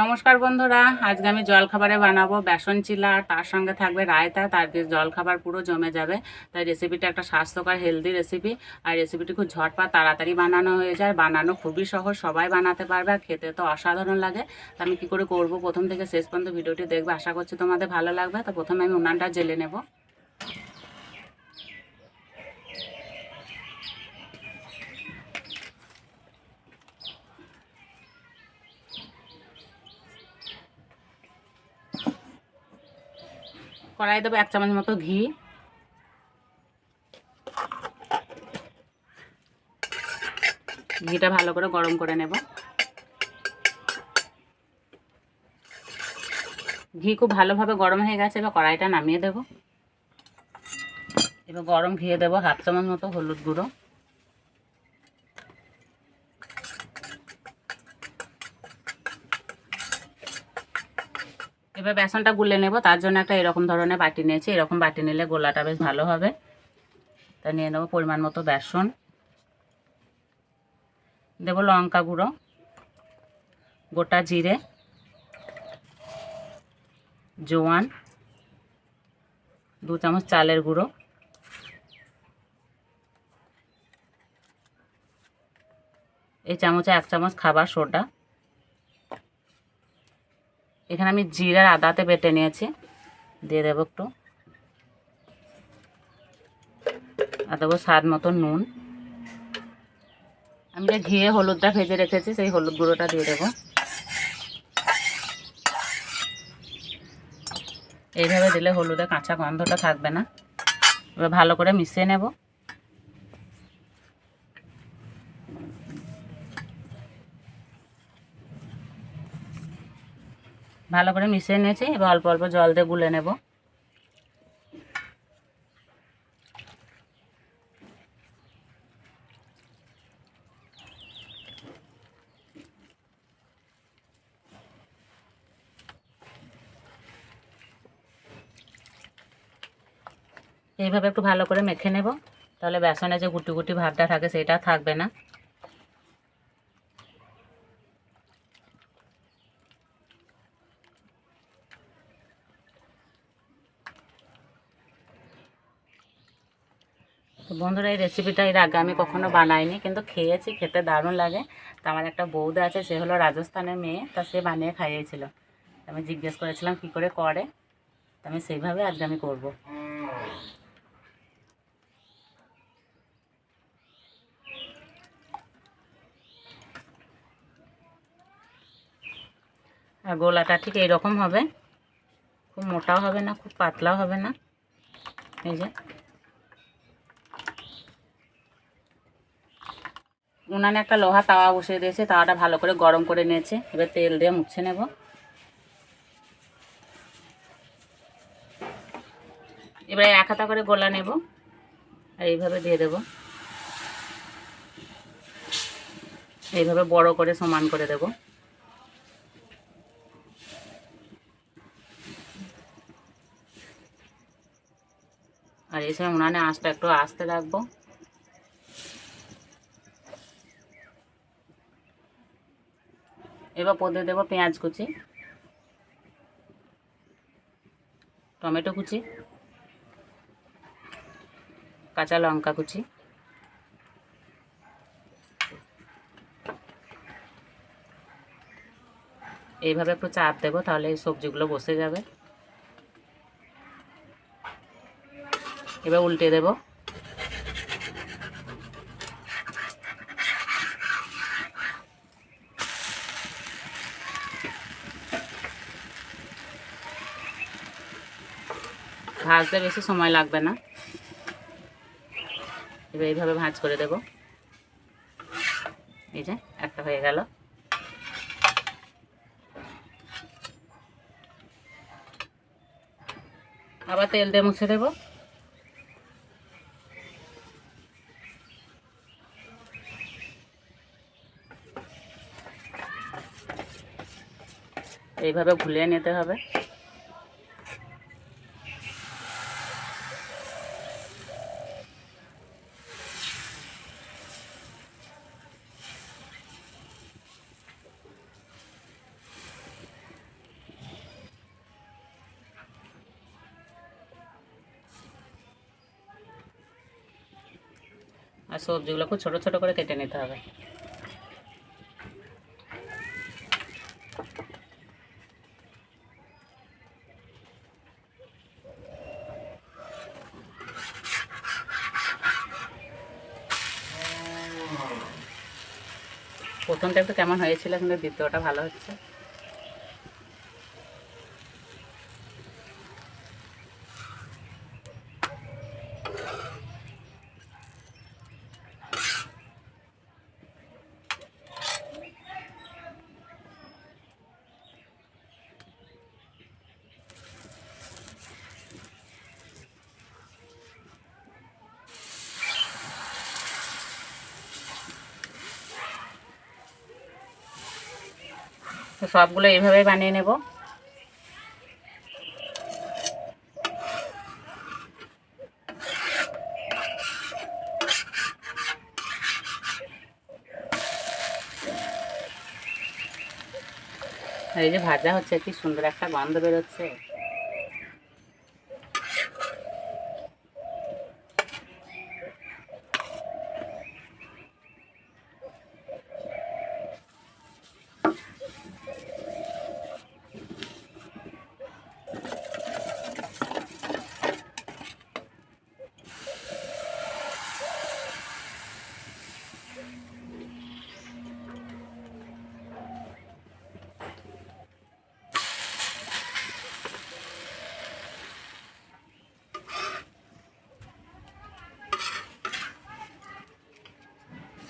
নমস্কার বন্ধুরা, আজকে আমি জলখাবারে বানাবো বেসন চিলা তার সঙ্গে থাকবে রায়তা, তার জলখাবার পুরো জমে যাবে। তাই রেসিপিটা একটা স্বাস্থ্যকর হেলদি রেসিপি আর রেসিপিটি খুব ঝটপট, তাড়াতাড়ি বানানো হয়ে যায়। বানানো খুবই সহজ, সবাই বানাতে পারবে, আর খেতে তো অসাধারণ লাগে। তা আমি কী করে করব? প্রথম থেকে শেষ পর্যন্ত ভিডিওটি দেখবে, আশা করছি তোমাদের ভালো লাগবে। তো প্রথমে আমি উনানটা জেলে নেব। কড়াই দেবো এক চামচ মতো ঘি। ঘিটা ভালো করে গরম করে নেব। ঘি খুব ভালোভাবে গরম হয়ে গেছে, এবার কড়াইটা নামিয়ে দেব। এবার গরম ঘিয়ে দেবো হাফ চামচ মতো হলুদ গুঁড়ো। এবার বেসনটা গুলে নেব, তার জন্য একটা এরকম ধরনের বাটি নিয়েছি। এরকম বাটি নিলে গোলাটা বেশ ভালো হবে। তা নিয়ে নেব পরিমাণ মতো বেসন। দেবো লঙ্কা গুঁড়ো, গোটা জিরে, জোয়ান, দু চামচ চালের গুঁড়ো। এই চামচে এক চামচ খাবার সোডা। এখানে আমি জিরার আদাতে বেটে নিয়েছি। দিয়ে দেবো একটু। আর দেবো স্বাদ মতো নুন। আমি যে ঘিয়ে হলুদটা ভেজে রেখেছি, সেই হলুদ গুঁড়োটা দিয়ে দেবো। এইভাবে দিলে হলুদে কাঁচা গন্ধটা থাকবে না। এবার ভালো করে মিশিয়ে নেব। ভালো করে মিশিয়ে নিয়েছি। এবার অল্প অল্প জল দিয়ে গুলে নেব। এইভাবে একটু ভালো করে মেখে নেব। তাহলে বেসনে যে গুটি গুটি ভাবটা থাকে, সেটা থাকবে না। তো বন্ধুরা, এই রেসিপিটা এর আগে আমি কখনো বানাইনি, কিন্তু খেয়েছি, খেতে দারুণ লাগে। তো আমার একটা বৌদা আছে, সে হলো রাজস্থানের মেয়ে, তা সে বানিয়ে খাইয়েছিল। আমি জিজ্ঞেস করেছিলাম, কি করে করে? আমি সেইভাবে আজকে আমি করব। আর গোলাটা ঠিক এইরকম হবে। খুব মোটাও হবে না, খুব পাতলাও হবে না। এই যে। উনানে একটা লোহা তাওয়া বসিয়ে দিয়েছে, তাওয়াটা ভালো করে গরম করে নিয়েছে। এবার তেল দিয়ে মুছে নেব। এবারে এক হাতা করে গোলা নেব, আর এইভাবে দিয়ে দেব। এইভাবে বড় করে সমান করে দেব। আর এই সময় উনানে আঁচটা একটু আস্তে রাখব। এবার পদে দেবো, পেঁয়াজ কুচি, টমেটো কুচি, কাঁচা লঙ্কা কুচি, এইভাবে একটু চাপ দেবো, তাহলে এই সবজিগুলো বসে যাবে। এবার উল্টে দেবো। ভাজতে বেশি সময় লাগবে না। এবার এইভাবে ভাজ করে দেব। এই যে, একটা হয়ে গেল। আবার তেল দিয়ে মুছে দেব। এইভাবে ভুলিয়ে নিতে হবে। আর সবজিগুলো খুব ছোটো ছোটো করে কেটে নিতে হবে। প্রথমটা একটু কেমন হয়েছিল কিন্তু দ্বিতীয়টা ভালো হচ্ছে। তো সবগুলো এইভাবে বানিয়ে নেব। এই যে ভাজা হচ্ছে কি সুন্দর একটা গন্ধ বেরোচ্ছে।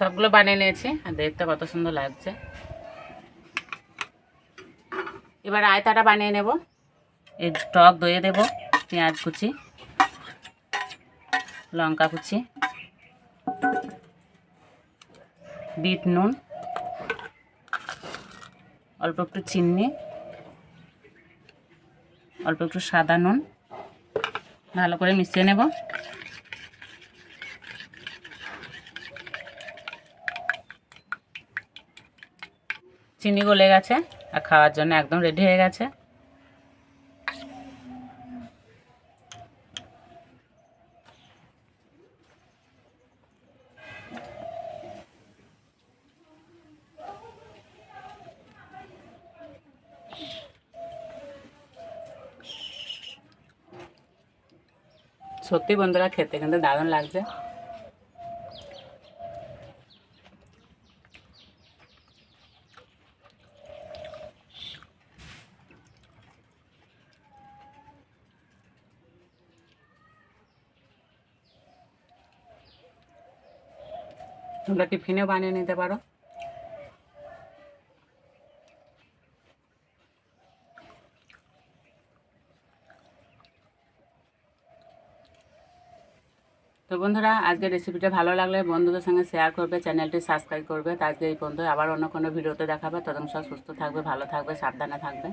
সবগুলো বানিয়ে নিয়েছি, আর দেখতে কত সুন্দর লাগছে। এবার আয়তাটা বানিয়ে নেব। এই টক দইয়ে দেব, পেঁয়াজ কুচি, লঙ্কা কুচি, বিট নুন, অল্প একটু চিনি, অল্প একটু সাদা নুন, ভালো করে মিশিয়ে নেব। চিনি গলে গেছে আর খাওয়ার জন্য একদম রেডি হয়ে গেছে। সত্যি বন্ধুরা, খেতে কিন্তু দারুণ লাগছে। তোমরা টিফিনেও বানিয়ে নিতে পারো। তো বন্ধুরা আজকে রেসিপিটা ভালো লাগলে বন্ধুদের সঙ্গে শেয়ার করবে চ্যানেলটি সাবস্ক্রাইব করবে। তো আজকে এই পর্যন্ত আবার অন্য কোনো ভিডিওতে দেখাবে। তখন সব সুস্থ থাকবে, ভালো থাকবে, সাবধানে থাকবে।